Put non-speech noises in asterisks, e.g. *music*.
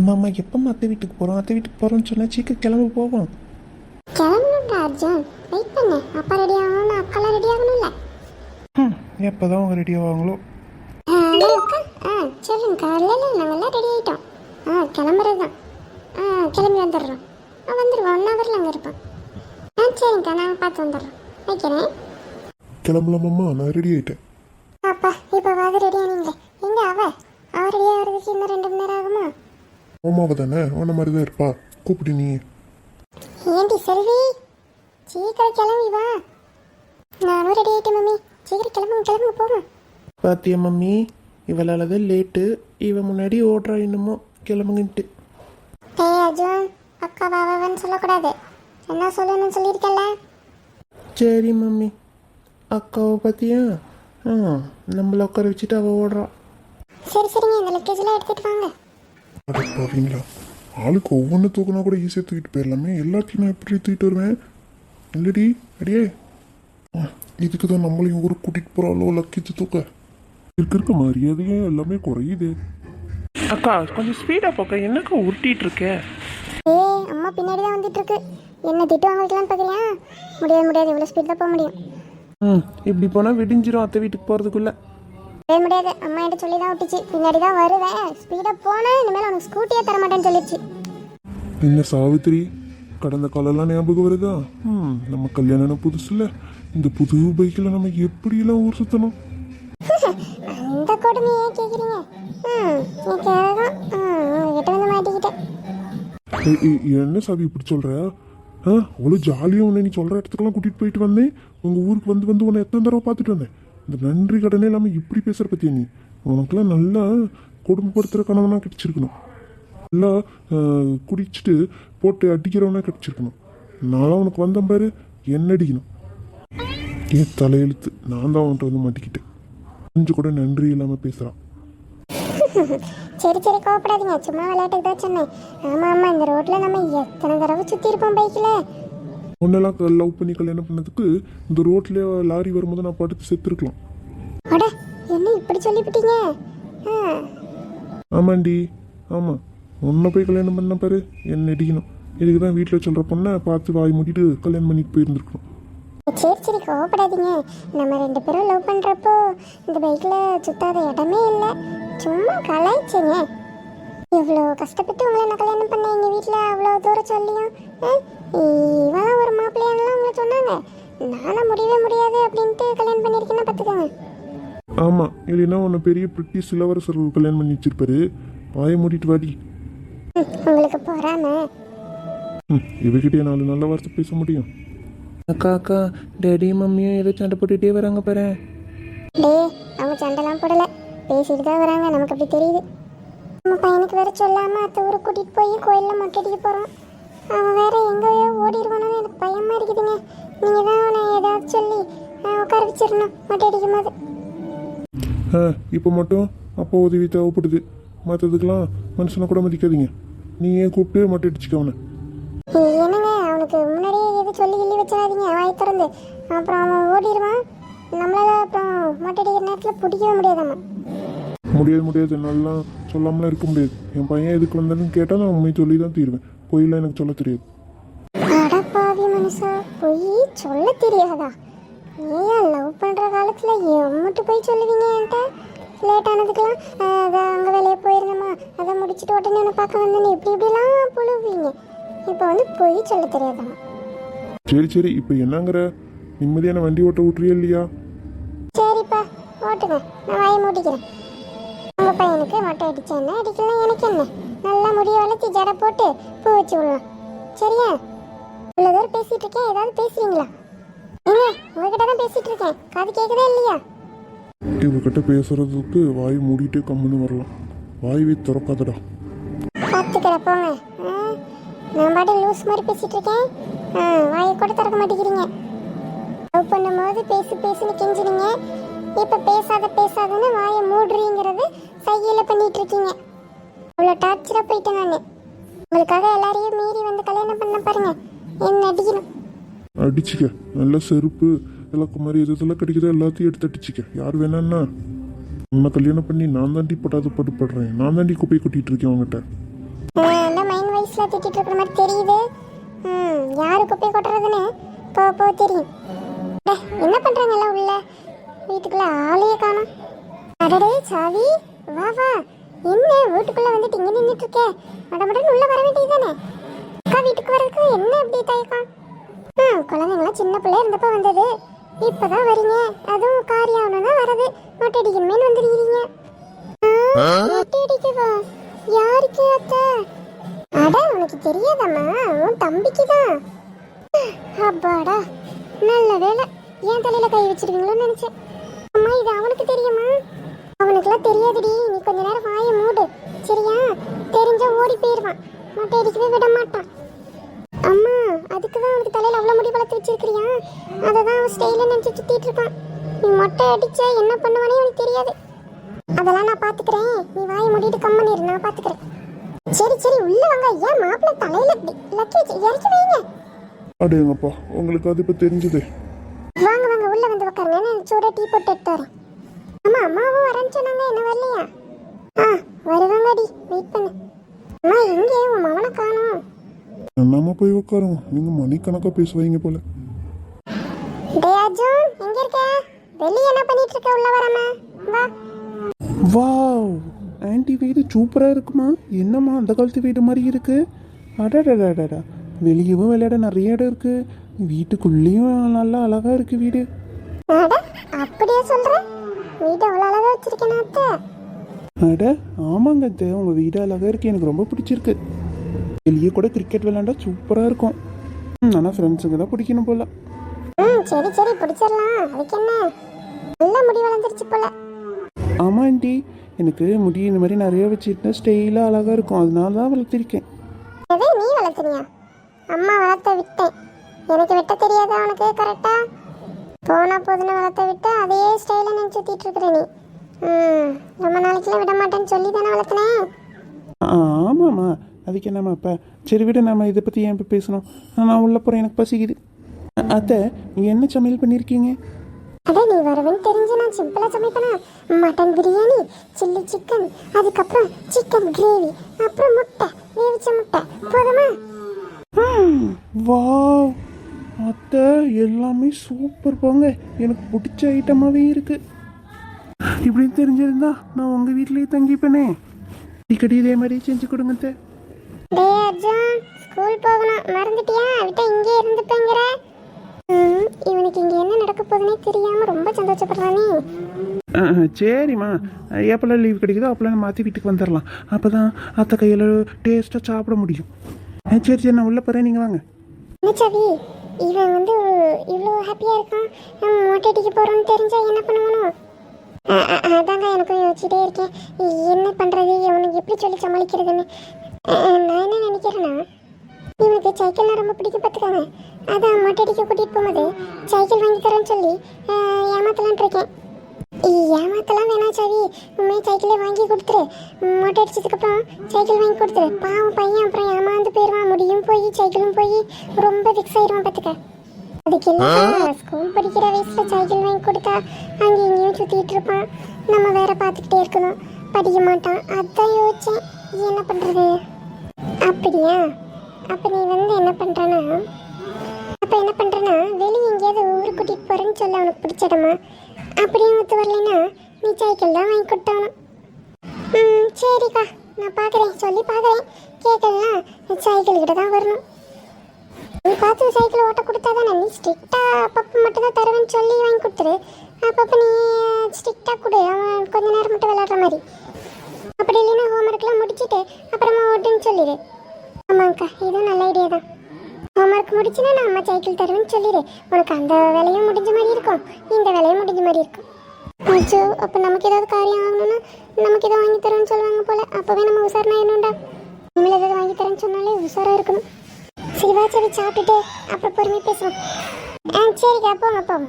மாமா எப்போ அத்தை வீட்டுக்கு போகிறோம் அத்தை வீட்டுக்கு போகிறோம்னு சொன்னால் சீக்கிரம் கிளம்பி போவோம். கிளம்பணும்டா அர்ஜுன். வெயிட் பண்ணு. அப்பா ரெடி ஆகணும்னு அக்காலாம் ரெடி ஆகணும்ல? ம் எப்போ தான் அவங்க ரெடி ஆவாங்களோ. ஆ, ஆ சொல்லுங்க காலையில் நாங்கள்லாம் ரெடி ஆகிட்டோம் ஆ கிளம்புறது தான் ஆ கிளம்பி வந்துடுறோம். ஆ வந்துடுவோம். ஒன் ஹவரில் அங்கே இருப்போம். ஆ சரிங்கக்கா. நாங்கள் பார்த்து வந்துடுறோம். வைக்கிறேன். கிளம்பலாமாம்மா நான் ரெடி ஆயிட்டேன். அப்பா இப்போ வாது ரெடி ஆனீங்களே. எங்க அவ? அவ ரெடி ஆகிறதுக்கு இன்னும் ரெண்டு மணி நேரம் ஆகுமா? மாமாவை தானே உன்ன மாதிரி தான் இருப்பா. கூப்பிட்டு நீ. ஏண்டி செல்வி? சீக்கிரம் கிளம்பி வா. நானும் ரெடி ஆயிட்டேன் மம்மி. சீக்கிரம் கிளம்புங்க கிளம்புங்க போவோம் பாத்தியா மம்மி? இவளால் தான் லேட்டு இவன் முன்னாடி ஓடுறா இன்னமும். கிளம்புங்கன்ட்டு. ஏய் அர்ஜுன் அக்கா பாபான்னு சொல்லக்கூடாது. என்ன சொல்லணும்னு சொல்லியிருக்கல சரி மம்மி. அக்காவை பார்த்தியா ஆ நம்மள உட்கார வச்சுட்டு அவள் ஓடுறா. சரி சரிங்க. இந்த லக்கேஜ்லாம் எடுத்துட்டு வாங்க. அட போவீங்களா. ஆளுக்கு ஒவ்வொன்று தூக்கினா கூட ஈஸியாக தூக்கிட்டு போயிடலாமே எல்லாத்தையும் நான் எப்படி தூக்கிட்டு வருவேன்? இல்லடி அடியே. இதுக்கு தான் நம்மளையும் ஊருக்கு கூட்டிகிட்டு போகிறாளோ லக்கிச்சு தூக்க. இருக்க இருக்க மரியாதையே எல்லாமே குறையுது. அக்கா கொஞ்சம் ஸ்பீடாக போக்க. என்னக்கா உருட்டிட்டு இருக்க? ஏய் அம்மா பின்னாடி தான் வந்துட்டு இருக்கு என்ன திட்டு வாங்கிக்கலாம்னு பார்க்குறியா முடியாது முடியாது. இவ்வளோ ஸ்பீட் தான் போக முடியும். ம் இப்படி போனால் விடிஞ்சிரும் அத்தை வீட்டுக்கு போகிறதுக்குள்ளே முடியாது முடியாது. அம்மா என்கிட்ட சொல்லி தான் விட்டுச்சு பின்னாடி தான் வருவேன் ஸ்பீடாக போனேன் இனிமேல் உனக்கு ஸ்கூட்டியே தர மாட்டேன்னு சொல்லிடுச்சு என்ன சாவித்திரி கடந்த காலம்லாம் ஞாபகம் வருதா? ம். நம்ம கல்யாணம் புதுசுல இந்த புது பைக்கில் நம்ம எப்படியெல்லாம் ஊர் சுற்றணும் அந்த *laughs* கொடுமையே கேட்குறீங்க ம் நீ கேட்கலாம் ம் உங்ககிட்ட வந்து மாட்டிக்கிட்டேன். ஏய், ஏய், என்ன சாவி இப்படி சொல்ற? ஆ அவ்வளோ ஜாலியாக உன்னை நீ சொல்கிற இடத்துக்கெல்லாம் கூட்டிகிட்டு போயிட்டு வந்தேன். உங்கள் ஊருக்கு வந்து வந்து உன்னை எத்தனை தடவை பார்த்துட்டு வந்தேன்? இந்த நன்றி கடனே இல்லாமல் இப்படி பேசுகிற பற்றியா நீ? உனக்கெல்லாம் நல்லா கொடுமைப்படுத்துகிற கணவனாக கிடச்சிருக்கணும். நல்லா குடிச்சிட்டு போட்டு அடிக்கிறவனாக கிடச்சிருக்கணும். நானும் உனக்கு வந்தேன் பாரு என்ன அடிக்கணும்? ஏன் தலையெழுத்து? நான் தான் உன்கிட்ட வந்து மாட்டிக்கிட்டேன். கொஞ்சம் கூட நன்றி இல்லாமல் பேசுகிறான் சரி சரி கோவப்படாதீங்க. சும்மா விளையாட்டுக்கு தான் சொன்னேன். ஆமாம் ஆமாம் இந்த ரோட்டில் நம்ம எத்தனை தடவை சுற்றி இருப்போம் பைக்கில் உன்னெல்லாம் லவ் பண்ணி கல்யாணம் பண்ணதுக்கு இந்த ரோட்ல லாரி வரும்போது நான் படுத்து செத்துருக்கலாம். அட என்ன இப்படி சொல்லிவிட்டீங்க? ஆமாண்டி ஆமாம் உன்னை போய் கல்யாணம் பண்ண பாரு என்ன அடிக்கணும் இதுக்கு தான் வீட்டில் சொல்கிற பொண்ணை பார்த்து வாய் மூடிட்டு கல்யாணம் பண்ணிட்டு போயிருந்துருக்கணும். சரி சரி கோவப்படாதீங்க. நம்ம ரெண்டு பேரும் லவ் பண்ணுறப்போ இந்த பைக்கில் சுத்தாத இடமே இல்லை. சும்மா கலாய்ச்சிங்க இவ்வளோ கஷ்டப்பட்டு உங்களை நான் கல்யாணம் பண்ணேன் எங்கள் வீட்டில் அவ்வளோ தூரம் சொல்லியும். இவெல்லாம் ஒரு மாப்பிள்ளையானலாம் உங்களை சொன்னாங்க. நானும் முடியவே முடியாது அப்படின்ட்டு கல்யாணம் பண்ணியிருக்கேன்னா பார்த்துக்கோங்க. ஆமாம் இல்லைன்னா உன்னை பெரிய பிரிட்டிஷ் இளவரசர் கல்யாணம் பண்ணி வச்சிருப்பாரு. வாயை மூடிட்டு வாடி. ம், உங்களுக்கு பொறாம? இவகிட்டே நாலு நல்ல வார்த்தை பேச முடியும். அக்கா அக்கா டேடியும் மம்மியும் ஏதோ சண்டை போட்டுகிட்டே வராங்க பாரு. டேய் அவங்க சண்டைலாம் போடலை. பேசிட்டு தான் வராங்க நமக்கு அப்படி தெரியுது. நம்ம பையனுக்கு வேற சொல்லாம அத்தை ஊருக்கு கூட்டிட்டு போய் கோயிலில் மொட்டை அடிக்க போகிறோம் அவன் வேற எங்கேயோ ஓடிடுவானு எனக்கு பயமா இருக்குதுங்க. நீங்கள் தான் அவனை ஏதாவது சொல்லி உட்கார வச்சிடணும். மொட்டை அடிக்கும் போது. ஆ இப்போ மட்டும் அப்பா உதவி தேவைப்படுது. மற்றதுக்கெல்லாம் மனுஷனை கூட மதிக்காதீங்க. நீ ஏன் கூப்பிட்டு மட்டும் அடிச்சுக்க அவனை? என்னங்க அவனுக்கு முன்னாடியே எதுவும் சொல்லி கிள்ளி வச்சிடாதீங்க. வாய் திறந்து. அப்புறம் அவன் ஓடிடுவான். நம்மளால அப்புறம் மொட்டை அடிக்கிற நேரத்தில் பிடிக்கவே முடியாதாம்மா முடியாது முடியாது. நல்லா சொல்லாமலாம் இருக்க முடியாது. என் பையன் எதுக்கு வந்தாலும் கேட்டால் நான் உண்மையை சொல்லி தான் தீருவேன். பொய்யெல்லாம் எனக்கு சொல்ல தெரியாது. அடப்பாவி மனுஷா பொய் சொல்ல தெரியாதா? ஏன் லவ் பண்ற காலத்துல எம்மட்டு போய் சொல்லுவீங்க என்கிட்ட? லேட் ஆனதுக்கெல்லாம் அதான் அங்க வெளியே போயிருந்தேம்மா அதை முடிச்சுட்டு உடனே உன்னை பார்க்க வந்தேன்னு இப்படி இப்படிலாம் புழுவீங்க. இப்போ வந்து பொய் சொல்ல தெரியாதாம்மா சரி சரி இப்போ என்னங்கிற? நிம்மதியான வண்டி ஓட்ட விட்றியா இல்லையா? சரிப்பா ஓட்டுங்க. நான் வாயை மூட்டிக்கிறேன் உங்க பையனுக்கு மொட்டை அடிச்சா என்ன அடிக்கலாம் எனக்கு என்ன? நல்லா முடிய வளர்த்தி ஜடை போட்டு வச்சு விடலாம் சரியா? இவ்வளோ தூரம் பேசிட்டு இருக்கேன். ஏதாவது பேசுறீங்களா? ஏங்க உங்ககிட்ட தான் பேசிட்டு இருக்கேன். காது கேட்குதா இல்லையா? இவகிட்ட பேசுறதுக்கு வாய் மூடிட்டு கம்முன்னு வரலாம். வாய்வே திறக்காதடா. பார்த்துக்கிற போங்க. ஆ, நான் பாட்டு லூஸ் மாதிரி பேசிட்டு இருக்கேன். ஆ, வாயை கூட திறக்க மாட்டேங்கிறீங்க. லவ் பண்ணும்போது பேசு பேசுன்னு கெஞ்சினீங்க இப்போ பேசாத பேசாதன்னு வாயை மூடுறீங்கிறது சைகையில் பண்ணிட்டு இருக்கீங்க. அவ்வளோ டார்ச்சராக போயிட்டேன் நான். உங்களுக்காக எல்லாரையும் மீறி வந்து கல்யாணம் பண்ண பாருங்க. என்ன அடிக்கணும்? அடிச்சுக்க. நல்ல செருப்பு விளக்கு மாதிரி எது இதெல்லாம் கிடைக்குதோ எல்லாத்தையும் எடுத்து அடிச்சுக்க. யார் வேணான்னா. உன்னை கல்யாணம் பண்ணி நான் தாண்டி பட்டாது படுபடுறேன் நான் தாண்டி குப்பை கொட்டிட்டு இருக்கேன் அவங்ககிட்ட இந்த மைண்ட் வைஸ்ல திட்டிட்டு இருக்கிற மாதிரி தெரியுது. ம் யாரு குப்பை கொட்டுறதுன்னு? போ போ தெரியும். என்ன பண்றாங்க எல்லாம் உள்ள? வீட்டுக்குள்ள ஆளையே காணோம். அடடே சாவி வா வா. என்ன வீட்டுக்குள்ள வந்துட்டு இங்க நின்னுட்டு இருக்கே மடமடன்னு உள்ள வர வேண்டியதுதானே? அக்கா வீட்டுக்கு வரதுக்கு என்ன அப்படி தயக்கம்? ஆ குழந்தைங்களாம் சின்ன பிள்ளை இருந்தப்ப வந்தது. இப்பதான் வரீங்க. அதுவும் காரியாவணும் தான் வரது மொட்டை அடிக்கணுமேனு வந்துருக்கீங்க ஆ, மொட்டை அடிக்கவா யாருக்கு அத்தை? அட உனக்கு தெரியாதம்மா? உன் தம்பிக்கு தான். அப்பாடா நல்ல வேலை என் தலையில கை வச்சிருவீங்களோன்னு நினைச்சேன். அம்மா இது அவனுக்கு தெரியுமா? அவனுக்குலாம் தெரியாதுடி. நீ கொஞ்ச நேரம் வாயை மூடு. சரியா? தெரிஞ்சா ஓடி போயிடுவான் மொட்டை அடிக்கவே விட மாட்டான். அம்மா அதுக்கு தான் அவனுக்கு தலையில அவ்வளோ முடி வளர்த்து வச்சிருக்கிறியா? அதை தான் அவன் ஸ்டைல நினச்சி சுத்திட்டு இருப்பான். நீ மொட்டை அடிச்சா என்ன பண்ணுவானே அவனுக்கு தெரியாது. அதெல்லாம் நான் பாத்துக்கிறேன். நீ வாயை மூடிட்டு கம்மன் இரு நான் பாத்துக்கிறேன். சரி சரி உள்ள வாங்க. ஏன் மாப்பிள்ளை தலையில இப்படி லக்கி வச்சு இறக்கி வைங்க? அடேங்கப்பா உங்களுக்கு அது இப்போ தெரிஞ்சது. வாங்க வாங்க உள்ள வந்து உட்காருங்க நான் சூடா டீ போட்டு எடுத்து வரேன். அம்மா அம்மாவும் வரேன்னு சொன்னாங்க என்ன வரலையா? ஆ வருவாங்கடி வெயிட் பண்ணு. அம்மா எங்கே உன் மவனை காணோம். நம்ம போய் உட்காருவோம் நீங்கள் மணிக்கணக்காக பேசுவீங்க போல. டே அர்ஜுன் எங்க இருக்க? வெளிய என்ன பண்ணிட்டு இருக்க? உள்ள வராம வா. வாவ் ஆன்ட்டி வீடு சூப்பராக இருக்குமா? என்னம்மா அந்த காலத்து வீடு மாதிரி இருக்கு? அடடடடடா வெளியவும் விளையாட நிறைய இடம் இருக்கு. வீட்டுக்குள்ளேயும் நல்லா அழகா இருக்கு வீடு. அட அப்படியே சொல்ற? வீட்டை அவ்வளோ அழகா வச்சிருக்கேன் அத்தை. அட ஆமாங்க அத்தை. உங்கள் வீடு அழகா இருக்கு. எனக்கு ரொம்ப பிடிச்சிருக்கு. வெளியே கூட கிரிக்கெட் விளையாண்டா சூப்பராக இருக்கும். ம், ஆனால் ஃப்ரெண்ட்ஸுங்க தான் பிடிக்கணும் போல. ம் சரி சரி பிடிச்சிடலாம். அதுக்கு என்ன? நல்ல முடி வளர்ந்துருச்சு போல. ஆமாம் ஆண்டி. எனக்கு முடி இந்த மாதிரி நிறைய வச்சுருந்தா ஸ்டைலாக அழகாக இருக்கும். அதனால தான் வளர்த்திருக்கேன். எது நீ வளர்த்துனியா? அம்மா வளர்த்த விட்டேன் எனக்கு வெட்ட தெரியாதா உனக்கு? கரெக்டா போனா போதுன்னு வளர்த்த விட்டு அதே ஸ்டைல நினைச்சு சுத்திட்டு இருக்கிற நீ. ம் ரொம்ப நாளைக்குலாம் விட மாட்டேன்னு சொல்லி தானே வளர்த்தினேன் ஆமாம்மா. அதுக்கு என்னம்மா இப்போ? சரி விட நம்ம இதை பற்றி ஏன் இப்போ பேசணும்? நான் உள்ளே போகிறேன் எனக்கு பசிக்குது. அத்தை நீங்கள் என்ன சமையல் பண்ணியிருக்கீங்க அட நீ வருவேன்னு தெரிஞ்சு நான் சிம்பிளா சமைப்பேனா? மட்டன் பிரியாணி சில்லி சிக்கன் அதுக்கப்புறம் சிக்கன் கிரேவி அப்புறம் முட்டை வேவிச்ச முட்டை. போதுமா? வாவ். அத்தை எல்லாமே சூப்பர் போங்க. எனக்கு பிடிச்ச ஐட்டமாகவே இருக்கு. இப்படி தெரிஞ்சிருந்தா நான் உங்கள் வீட்லேயே தங்கிப்பேனே. அடிக்கடி இதே மாதிரி செஞ்சு கொடுங்க அத்தை. ஸ்கூல் போகணும். மறந்துட்டியா? விட்டா இங்கே இருந்துப்பேங்கிற. இவனுக்கு இங்க என்ன நடக்க போகுதுன்னே தெரியாம ரொம்ப சந்தோஷப்படுறானே. சரிம்மா. எப்போல்லாம் லீவ் கிடைக்குதோ அப்போல்லாம் மாற்றி வீட்டுக்கு வந்துடலாம் அப்போ தான் அத்தை கையில் டேஸ்ட்டாக சாப்பிட முடியும். சரி சரி நான் உள்ளே போகிறேன் நீங்கள் வாங்க. என்ன சவி? இவன் வந்து இவ்வளோ ஹாப்பியாக இருக்கான். நம்ம மொட்டை அடிக்க என்ன பண்ணுவானோ? அதாங்க எனக்கும் யோசிச்சுட்டே இருக்கேன். என்ன பண்ணுறது அவனுக்கு எப்படி சொல்லி சமாளிக்கிறதுன்னு. நான் என்ன நினைக்கிறேன்னா இவனுக்கு சைக்கிள்லாம் ரொம்ப பிடிக்கும் பார்த்துக்காங்க. அதான் மொட்டை அடிக்க கூட்டிட்டு போகும்போது சைக்கிள் வாங்கி தரேன்னு சொல்லி ஏமாத்தலான் இருக்கேன். ஏமாத்தலாம் வேணாம் சவி. உண்மையை சைக்கிளே வாங்கி கொடுத்துரு. மொட்டை அடிச்சதுக்கப்புறம் சைக்கிள் வாங்கி கொடுத்துரு. பாவம் பையன் அப்புறம் ஏமாந்து போயிடுவான் முடியும் போய் சைக்கிளும் போய். ரொம்ப ஃபிக்ஸ் ஆயிடுவான் பார்த்துக்க அதுக்கு என்ன ஸ்கூல் படிக்கிற வயசுல சைக்கிள் வாங்கி கொடுத்தா அங்கேயும் இங்கேயும் சுற்றிட்டு இருப்பான். நம்ம வேற பார்த்துக்கிட்டே இருக்கணும். படிக்க மாட்டான். அதான் யோசிச்சேன். என்ன பண்ணுறது அப்படியா? அப்போ நீ வந்து என்ன பண்ணுறேன்னா அப்போ என்ன பண்ணுறேன்னா வெளியே எங்கேயாவது ஊருக்கு கூட்டிகிட்டு போகிறேன்னு சொல்ல. அவனுக்கு பிடிச்சிடமா அப்படியே ஒத்து வரலன்னா நீ சைக்கிள் தான் வாங்கி கொடுத்தாலும் ம் சரிக்கா. நான் பார்க்குறேன். சொல்லி பார்க்குறேன். கேட்கலாம். சைக்கிள் கிட்ட தான் வரணும். நீ பார்த்து சைக்கிள் ஓட்ட கொடுத்தா தானே நீ ஸ்ட்ரிக்டாக அப்பப்போ மட்டும் தான் தருவேன்னு சொல்லி வாங்கி கொடுத்துரு. அப்பப்போ நீ ஸ்ட்ரிக்டாக கொடு. அவன் கொஞ்ச நேரம் மட்டும் விளையாடுற மாதிரி. அப்படி இல்லைன்னா ஹோம்ஒர்க்லாம் முடிச்சுட்டு அப்புறமா ஓட்டுன்னு சொல்லிடு ஆமாங்க்கா இதுவும் நல்ல ஐடியா தான். ஹோம்ஒர்க் முடிச்சுன்னா நான் அம்மா சைக்கிள் தருவேன்னு சொல்லிடு. உனக்கு அந்த வேலையும் முடிஞ்ச மாதிரி இருக்கும். இந்த வேலையும் முடிஞ்ச மாதிரி இருக்கும். அச்சோ அப்போ நமக்கு ஏதாவது காரியம் ஆகணும்னா நமக்கு ஏதோ வாங்கி தரேன்னு சொல்லுவாங்க போல. அப்போவே நம்ம உசாரணை என்னண்டா? இனிமேல் ஏதாவது வாங்கி தரேன்னு சொன்னாலே உசாராக இருக்கணும். சரிவா சரி சாப்பிட்டுட்டு அப்புறம் பொறுமையாக பேசுவோம். ஆ சரிக்கா போங்க போங்க.